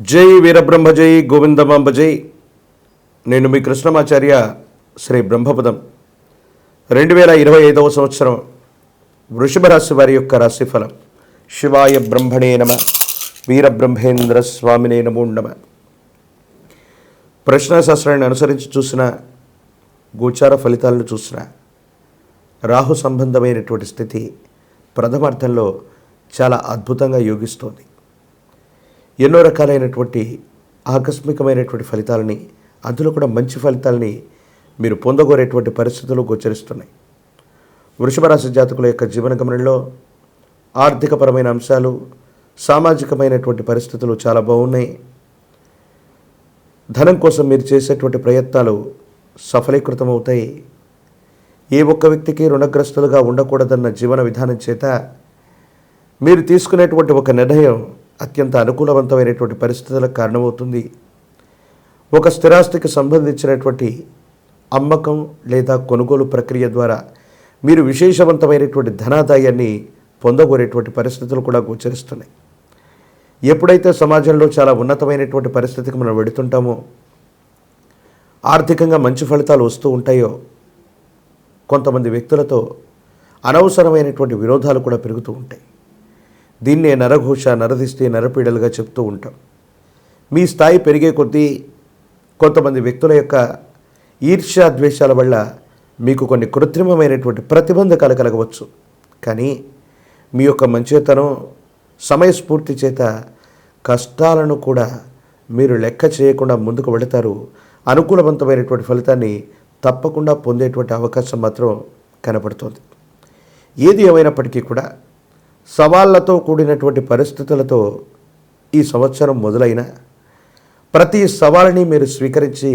జై వీరబ్రహ్మ జై గోవిందమాంబ జై. నేను మీ కృష్ణమాచార్య శ్రీ బ్రహ్మపదం. రెండు వేల ఇరవై ఐదవ సంవత్సరం వృషభ రాశి వారి యొక్క రాశిఫలం. శివాయ బ్రహ్మణే నమ వీరబ్రహ్మేంద్ర స్వామినే నమో నమ. ప్రశ్నశాస్త్రాన్ని అనుసరించి చూసిన గోచార ఫలితాలను చూసిన రాహు సంబంధమైనటువంటి స్థితి ప్రథమార్థంలో చాలా అద్భుతంగా యోగిస్తోంది. ఎన్నో రకాలైనటువంటి ఆకస్మికమైనటువంటి ఫలితాలని అందులో కూడా మంచి ఫలితాలని మీరు పొందగోరేటువంటి పరిస్థితులు గోచరిస్తున్నాయి. వృషభరాశి జాతకుల యొక్క జీవన గమనంలో ఆర్థికపరమైన అంశాలు సామాజికమైనటువంటి పరిస్థితులు చాలా బాగున్నాయి. ధనం కోసం మీరు చేసేటువంటి ప్రయత్నాలు సఫలీకృతమవుతాయి. ఏ ఒక్క వ్యక్తికి రుణగ్రస్తులుగా ఉండకూడదన్న జీవన విధానం చేత మీరు తీసుకునేటువంటి ఒక నిర్ణయం అత్యంత అనుకూలవంతమైనటువంటి పరిస్థితులకు కారణమవుతుంది. ఒక స్థిరాస్తికి సంబంధించినటువంటి అమ్మకం లేదా కొనుగోలు ప్రక్రియ ద్వారా మీరు విశేషవంతమైనటువంటి ధనాదాయాన్ని పొందగోరేటువంటి పరిస్థితులు కూడా గోచరిస్తున్నాయి. ఎప్పుడైతే సమాజంలో చాలా ఉన్నతమైనటువంటి పరిస్థితికి మనం వెడుతుంటామో ఆర్థికంగా మంచి ఫలితాలు వస్తూ ఉంటాయో కొంతమంది వ్యక్తులతో అనవసరమైనటువంటి విరోధాలు కూడా పెరుగుతూ ఉంటాయి. దీన్నే నరఘోష నరదిష్టి నరపీడలుగా చెప్తూ ఉంటాం. మీ స్థాయి పెరిగే కొద్దీ కొంతమంది వ్యక్తుల యొక్క ఈర్ష్యా ద్వేషాల వల్ల మీకు కొన్ని కృత్రిమమైనటువంటి ప్రతిబంధకాలు కలగవచ్చు. కానీ మీ యొక్క మంచితనం సమయస్ఫూర్తి చేత కష్టాలను కూడా మీరు లెక్క చేయకుండా ముందుకు వెళతారు. అనుకూలవంతమైనటువంటి ఫలితాన్ని తప్పకుండా పొందేటువంటి అవకాశం మాత్రం కనపడుతోంది. ఏది ఏమైనప్పటికీ కూడా సవాళ్ళతో కూడినటువంటి పరిస్థితులతో ఈ సంవత్సరం మొదలైన ప్రతి సవాల్ని మీరు స్వీకరించి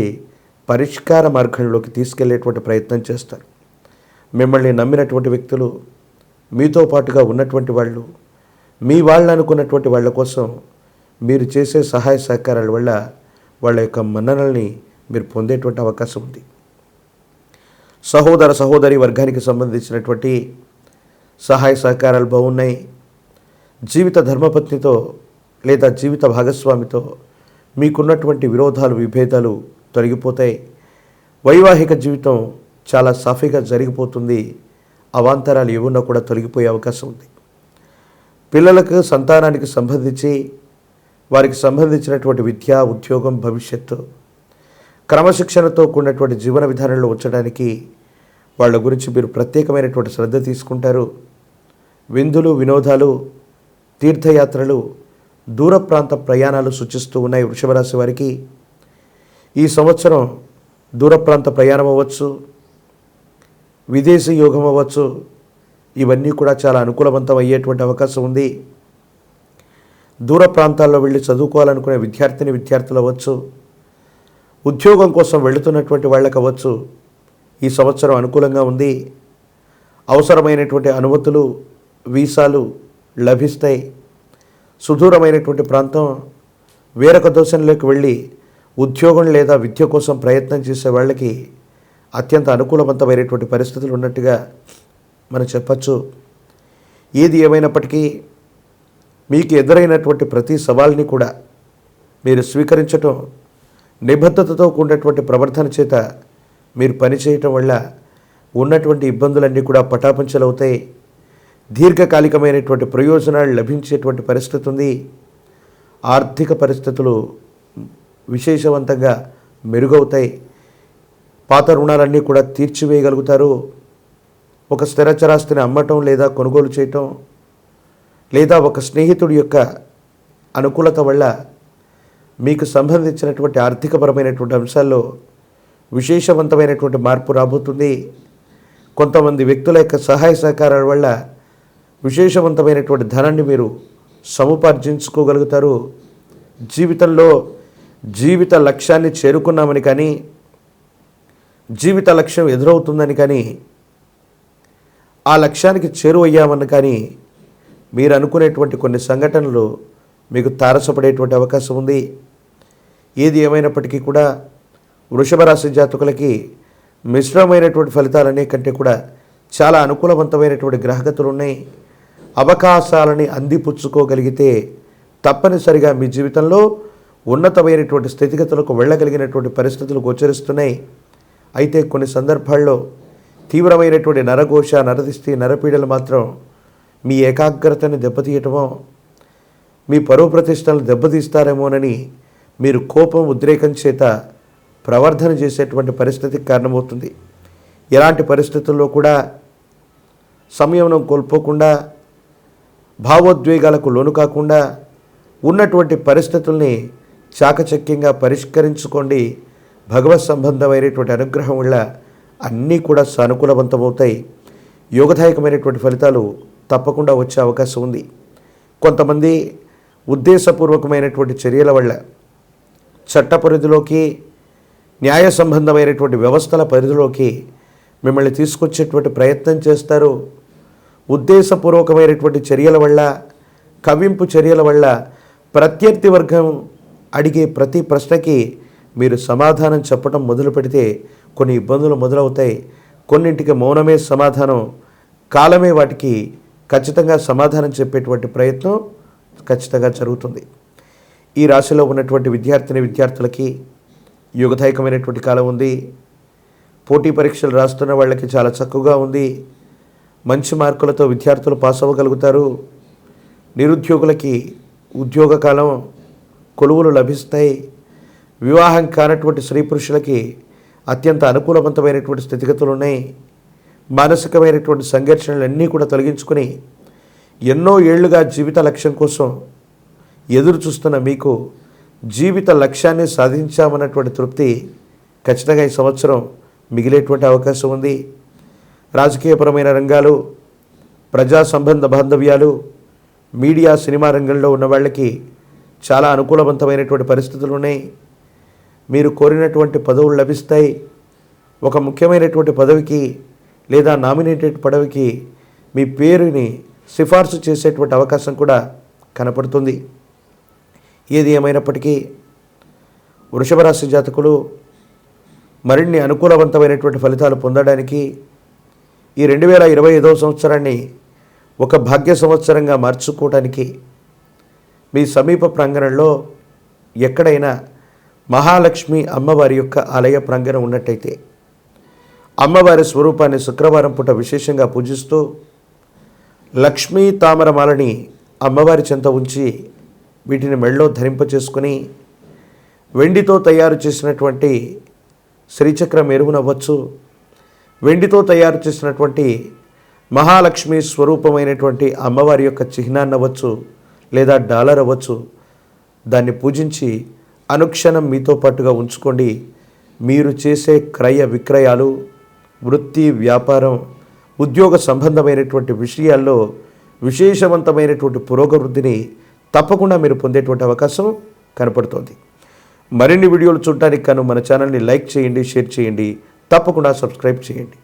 పరిష్కార మార్గంలోకి తీసుకెళ్ళేటువంటి ప్రయత్నం చేస్తారు. మిమ్మల్ని నమ్మినటువంటి వ్యక్తులు మీతో పాటుగా ఉన్నటువంటి వాళ్ళు మీ వాళ్ళు అనుకున్నటువంటి వాళ్ళ కోసం మీరు చేసే సహాయ సహకారాల వల్ల వాళ్ళ యొక్క మన్ననల్ని మీరు పొందేటువంటి అవకాశం ఉంది. సహోదర సహోదరి వర్గానికి సంబంధించినటువంటి సహాయ సహకారాలు బాగున్నాయి. జీవిత ధర్మపత్నితో లేదా జీవిత భాగస్వామితో మీకున్నటువంటి విరోధాలు విభేదాలు తొలగిపోతాయి. వైవాహిక జీవితం చాలా సాఫీగా జరిగిపోతుంది. అవాంతరాలు ఏమున్నా కూడా తొలగిపోయే అవకాశం ఉంది. పిల్లలకు సంతానానికి సంబంధించి వారికి సంబంధించినటువంటి విద్య ఉద్యోగం భవిష్యత్తు క్రమశిక్షణతో కూడినటువంటి జీవన విధానంలో ఉంచడానికి వాళ్ళ గురించి మీరు ప్రత్యేకమైనటువంటి శ్రద్ధ తీసుకుంటారు. విందులు వినోదాలు తీర్థయాత్రలు దూర ప్రాంత ప్రయాణాలు సూచిస్తూ ఉన్నాయి వృషభరాశి వారికి. ఈ సంవత్సరం దూర ప్రాంత ప్రయాణం అవ్వచ్చు విదేశీ యోగం అవ్వచ్చు. ఇవన్నీ కూడా చాలా అనుకూలవంతం అయ్యేటువంటి అవకాశం ఉంది. దూర ప్రాంతాల్లో వెళ్ళి చదువుకోవాలనుకునే విద్యార్థిని విద్యార్థులు అవ్వచ్చు. ఉద్యోగం కోసం వెళుతున్నటువంటి వాళ్ళకి అవ్వచ్చు. ఈ సంవత్సరం అనుకూలంగా ఉంది. అవసరమైనటువంటి అనుమతులు వీసాలు లభిస్తాయి. సుదూరమైనటువంటి ప్రాంతం వేరొక దేశంలోకి వెళ్ళి ఉద్యోగం లేదా విద్య కోసం ప్రయత్నం చేసే వాళ్ళకి అత్యంత అనుకూలవంతమైనటువంటి పరిస్థితులు ఉన్నట్టుగా మనం చెప్పచ్చు. ఏది ఏమైనప్పటికీ మీకు ఎదురైనటువంటి ప్రతి సవాల్ని కూడా మీరు స్వీకరించటం నిబద్ధతతో కూడినటువంటి ప్రవర్తన చేత మీరు పనిచేయటం వల్ల ఉన్నటువంటి ఇబ్బందులన్నీ కూడా పటాపంచలవుతాయి. దీర్ఘకాలికమైనటువంటి ప్రయోజనాలు లభించేటువంటి పరిస్థితి ఉంది. ఆర్థిక పరిస్థితులు విశేషవంతంగా మెరుగవుతాయి. పాత రుణాలన్నీ కూడా తీర్చివేయగలుగుతారు. ఒక స్థిరచరాస్తిని అమ్మటం లేదా కొనుగోలు చేయటం లేదా ఒక స్నేహితుడి యొక్క అనుకూలత వల్ల మీకు సంబంధించినటువంటి ఆర్థికపరమైనటువంటి అంశాల్లో విశేషవంతమైనటువంటి మార్పు రాబోతుంది. కొంతమంది వ్యక్తుల యొక్క సహాయ సహకారాల వల్ల విశేషవంతమైనటువంటి ధనాన్ని మీరు సముపార్జించుకోగలుగుతారు. జీవితంలో జీవిత లక్ష్యాన్ని చేరుకున్నామని కానీ జీవిత లక్ష్యం ఎదురవుతుందని కానీ ఆ లక్ష్యానికి చేరువయ్యామని కానీ మీరు అనుకునేటువంటి కొన్ని సంఘటనలు మీకు తారసపడేటువంటి అవకాశం ఉంది. ఏది ఏమైనప్పటికీ కూడా వృషభ రాశి జాతకులకి మిశ్రమైనటువంటి ఫలితాలనే కంటే కూడా చాలా అనుకూలవంతమైనటువంటి గ్రహగతులు ఉన్నాయి అవకాశాలని అందిపుచ్చుకోగలిగితే తప్పనిసరిగా మీ జీవితంలో ఉన్నతమైనటువంటి స్థితిగతులకు వెళ్ళగలిగినటువంటి పరిస్థితులు గోచరిస్తున్నాయి. అయితే కొన్ని సందర్భాల్లో తీవ్రమైనటువంటి నరఘోష నరదిష్టి నరపీడలు మాత్రం మీ ఏకాగ్రతని దెబ్బతీయటమో మీ పరువు ప్రతిష్టలను దెబ్బతీస్తారేమోనని మీరు కోపం ఉద్రేకం చేత ప్రవర్ధన చేసేటువంటి పరిస్థితికి కారణమవుతుంది. ఎలాంటి పరిస్థితుల్లో కూడా సంయమనం కోల్పోకుండా భావోద్వేగాలకు లోను కాకుండా ఉన్నటువంటి పరిస్థితుల్ని చాకచక్యంగా పరిష్కరించుకోండి. భగవత్ సంబంధమైనటువంటి అనుగ్రహం వల్ల అన్నీ కూడా సానుకూలవంతమవుతాయి. యోగదాయకమైనటువంటి ఫలితాలు తప్పకుండా వచ్చే అవకాశం ఉంది. కొంతమంది ఉద్దేశపూర్వకమైనటువంటి చర్యల వల్ల చట్ట పరిధిలోకి న్యాయ సంబంధమైనటువంటి వ్యవస్థల పరిధిలోకి మిమ్మల్ని తీసుకొచ్చేటువంటి ప్రయత్నం చేస్తారు. ఉద్దేశపూర్వకమైనటువంటి చర్యల వల్ల కవింపు చర్యల వల్ల ప్రత్యర్థి వర్గం అడిగే ప్రతి ప్రశ్నకి మీరు సమాధానం చెప్పడం మొదలు పెడితే కొన్ని ఇబ్బందులు మొదలవుతాయి. కొన్నింటికి మౌనమే సమాధానం కాలమే వాటికి ఖచ్చితంగా సమాధానం చెప్పేటువంటి ప్రయత్నం ఖచ్చితంగా జరుగుతుంది. ఈ రాశిలో ఉన్నటువంటి విద్యార్థిని విద్యార్థులకి యుగదాయకమైనటువంటి కాలం ఉంది. పోటీ పరీక్షలు రాస్తున్న వాళ్ళకి చాలా చక్కగా ఉంది. మంచి మార్కులతో విద్యార్థులు పాస్ అవ్వగలుగుతారు. నిరుద్యోగులకి ఉద్యోగ కాలం కొలువులు లభిస్తాయి. వివాహం కానటువంటి స్త్రీ పురుషులకి అత్యంత అనుకూలవంతమైనటువంటి స్థితిగతులు ఉన్నాయి. మానసికమైనటువంటి సంఘర్షణలన్నీ కూడా తొలగించుకొని ఎన్నో ఏళ్ళుగా జీవిత లక్ష్యం కోసం ఎదురు చూస్తున్న మీకు జీవిత లక్ష్యాన్ని సాధించామన్నటువంటి తృప్తి ఖచ్చితంగా ఈ సంవత్సరం మిగిలేటువంటి అవకాశం ఉంది. రాజకీయపరమైన రంగాలు ప్రజా సంబంధ బాంధవ్యాలు మీడియా సినిమా రంగంలో ఉన్న వాళ్ళకి చాలా అనుకూలవంతమైనటువంటి పరిస్థితులు ఉన్నాయి. మీరు కోరినటువంటి పదవులు లభిస్తాయి. ఒక ముఖ్యమైనటువంటి పదవికి లేదా నామినేటెడ్ పదవికి మీ పేరుని సిఫార్సు చేసేటువంటి అవకాశం కూడా కనపడుతుంది. ఏది ఏమైనప్పటికీ వృషభ రాశి జాతకులు మరిన్ని అనుకూలవంతమైనటువంటి ఫలితాలు పొందడానికి ఈ రెండు వేల ఇరవై ఐదవ సంవత్సరాన్ని ఒక భాగ్య సంవత్సరంగా మార్చుకోవడానికి మీ సమీప ప్రాంగణంలో ఎక్కడైనా మహాలక్ష్మి అమ్మవారి యొక్క ఆలయ ప్రాంగణం ఉన్నట్టయితే అమ్మవారి స్వరూపాన్ని శుక్రవారం పూట విశేషంగా పూజిస్తూ లక్ష్మీ తామరమాలని అమ్మవారి చెంత ఉంచి వీటిని మెళ్ళో ధరింపచేసుకుని వెండితో తయారు చేసినటువంటి శ్రీచక్రం ఎరువునవ్వచ్చు వెండితో తయారు చేసినటువంటి మహాలక్ష్మి స్వరూపమైనటువంటి అమ్మవారి యొక్క చిహ్నాన్ని అవ్వచ్చు లేదా డాలర్ అవ్వచ్చు. దాన్ని పూజించి అనుక్షణం మీతో పాటుగా ఉంచుకోండి. మీరు చేసే క్రయ విక్రయాలు వృత్తి వ్యాపారం ఉద్యోగ సంబంధమైనటువంటి విషయాల్లో విశేషవంతమైనటువంటి పురోగవృద్ధిని తప్పకుండా మీరు పొందేటువంటి అవకాశం కనపడుతోంది. మరిన్ని వీడియోలు చూడటానికి కాను మన ఛానల్ని లైక్ చేయండి షేర్ చేయండి. తప్పకుండా సబ్స్క్రైబ్ చేయండి.